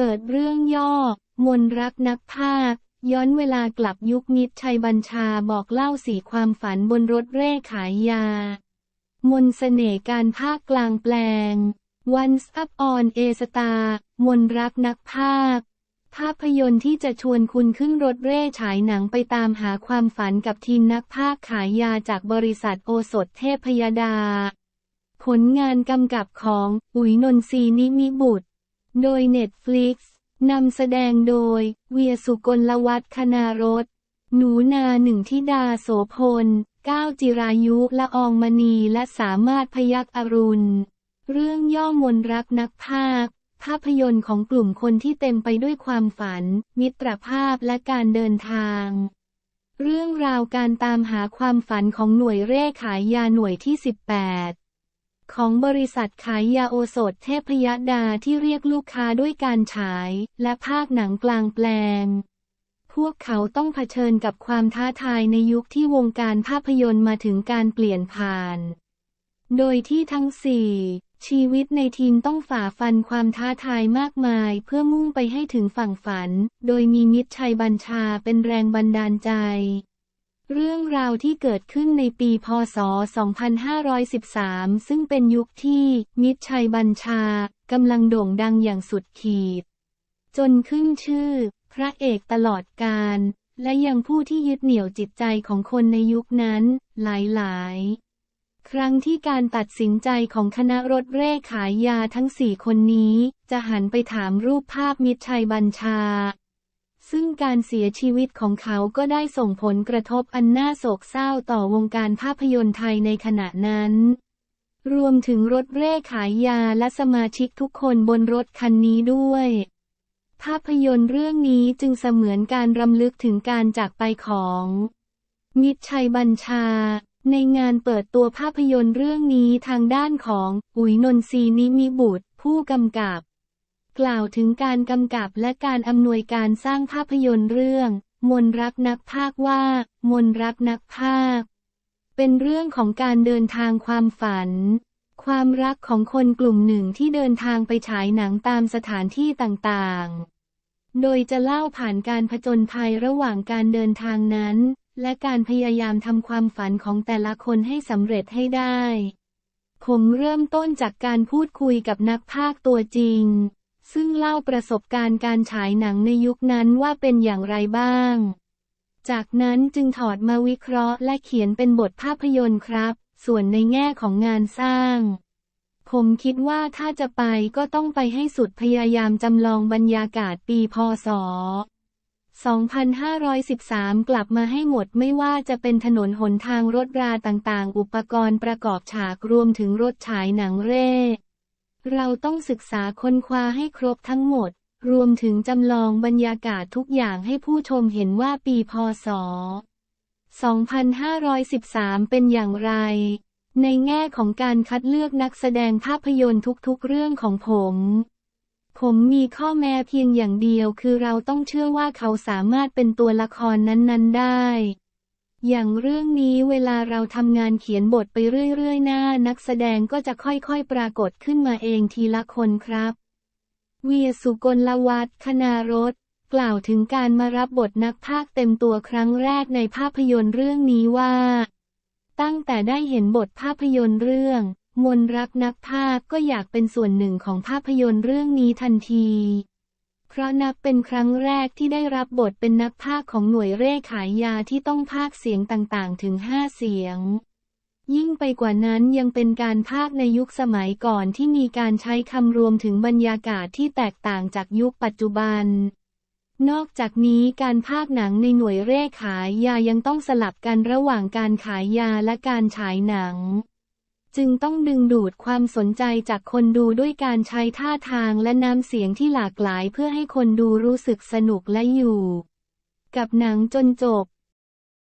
เปิดเรื่องย่อ มนรักนักภาค ย้อนเวลากลับยุคมิตรชัยบัญชาบอกเล่าสีความฝันบนรถเร่ขายยา มนเสน่ห์การภาคกลางแปลง Once Up on A Star มนรักนักภาค ภาพยนตร์ที่จะชวนคุณขึ้นรถเร่ฉายหนังไปตามหาความฝันกับทีมนักภาคขายยาจากบริษัทโอสถเทพยดา ผลงานกำกับของอุ๋ยนนทรีนิมิบุตร โดย Netflix นำแสดงโดย เวียสุกลวัฒน์คณารสหนูนาหนึ่งทิดาโสพล ก้าวจิรายุละอองมณีและสามารถพยักอรุณ เรื่องย่อมนรักนักภาค ภาพยนตร์ของกลุ่มคนที่เต็มไปด้วยความฝัน มิตรภาพและการเดินทาง เรื่องราวการตามหาความฝันของหน่วยเร่ขายยาหน่วยที่ 18 ของบริษัทขายยาโอสถเทพยดาที่เรียกลูกค้าด้วยการฉาย และภาคหนังกลางแปลง พวกเขาต้องเผชิญกับความท้าทายในยุคที่วงการภาพยนตร์มาถึงการเปลี่ยนผ่าน โดยที่ทั้งสี่ชีวิตในทีมต้องฝ่าฟันความท้าทายมากมาย เพื่อมุ่งไปให้ถึงฝั่งฝัน โดยมีมิตรชัยบัญชาเป็นแรงบันดาลใจ เรื่องราวที่เกิดขึ้นในปีพศ 2513 ซึ่งเป็นยุคที่มิตรชัยบัญชากำลังโด่งดังอย่างสุดขีด จนขึ้นชื่อ พระเอกตลอดกาลและยังผู้ที่ยึดเหนี่ยวจิตใจของคนในยุคนั้น หลายๆ ครั้งที่การตัดสินใจของคณะรถเร่ขายยาทั้งสี่คนนี้ จะหันไปถามรูปภาพมิตรชัยบัญชา ซึ่งการเสียชีวิตของเขาก็ได้ส่งผลกระทบอันน่าโศกเศร้าต่อวงการภาพยนตร์ไทยในขณะนั้น รวมถึงรถเร่ขายยาและสมาชิกทุกคนบนรถคันนี้ด้วย ภาพยนตร์เรื่องนี้จึงเสมือนการรำลึกถึงการจากไปของ มิตรชัยบัญชา ในงานเปิดตัวภาพยนตร์เรื่องนี้ทางด้านของอุ๋ยนนทรีนิมิบุตรผู้กำกับ กล่าวถึงการกำกับและการอำนวยการสร้างภาพยนตร์เรื่อง มนรักนักภาคว่า มนรักนักภาค เป็นเรื่องของการเดินทางความฝัน ความรักของคนกลุ่มหนึ่งที่เดินทางไปฉายหนังตามสถานที่ต่างๆ โดยจะเล่าผ่านการผจญภัยระหว่างการเดินทางนั้น และการพยายามทำความฝันของแต่ละคนให้สำเร็จให้ได้ผมเริ่มต้นจากการพูดคุยกับนักพากย์ตัวจริง ซึ่งเล่าประสบการณ์การฉายหนังในยุคนั้นว่าเป็นอย่างไรบ้าง จากนั้นจึงถอดมาวิเคราะห์และเขียนเป็นบทภาพยนตร์ครับ ส่วนในแง่ของงานสร้าง ผมคิดว่าถ้าจะไปก็ต้องไปให้สุดพยายามจำลองบรรยากาศปีพศ2513 กลับมาให้หมดไม่ว่าจะเป็นถนนหนทางรถราต่างๆ อุปกรณ์ประกอบฉากรวมถึงรถฉายหนังเร่ เราต้องศึกษาค้นคว้าให้ครบทั้งหมด รวมถึงจำลองบรรยากาศทุกอย่างให้ผู้ชมเห็นว่าปีพศ 2513 เป็นอย่างไร ในแง่ของการคัดเลือกนักแสดงภาพยนตร์ทุกๆเรื่องของผม ผมมีข้อแม้เพียงอย่างเดียวคือเราต้องเชื่อว่าเขาสามารถเป็นตัวละครนั้นๆได้ อย่างเรื่องนี้เวลาเราทำงานเขียนบทไปเรื่อยๆหน้านักแสดงก็จะค่อยๆปรากฏขึ้นมาเองทีละคนครับ เวียสุกลวัฒน์คณารสกล่าวถึงการมารับบทนักพากย์เต็มตัวครั้งแรกในภาพยนตร์เรื่องนี้ว่า ตั้งแต่ได้เห็นบทภาพยนตร์เรื่อง มนรักนักพากย์ก็อยากเป็นส่วนหนึ่งของภาพยนตร์เรื่องนี้ทันที เพราะนับเป็นครั้งแรกที่ได้รับบทเป็นนักพากย์ของหน่วยเร่ขายยาที่ต้องพากย์เสียงต่างๆ ถึงห้าเสียง ยิ่งไปกว่านั้นยังเป็นการพากย์ในยุคสมัยก่อนที่มีการใช้คำรวมถึงบรรยากาศที่แตกต่างจากยุคปัจจุบัน นอกจากนี้การพากย์หนังในหน่วยเร่ขายยายังต้องสลับกันระหว่างการขายยาและการฉายหนัง จึงต้องดึงดูดความสนใจจากคนดูด้วยการใช้ท่าทางและน้ำเสียงที่หลากหลายเพื่อให้คนดูรู้สึกสนุกและอยู่ กับหนังจนจบ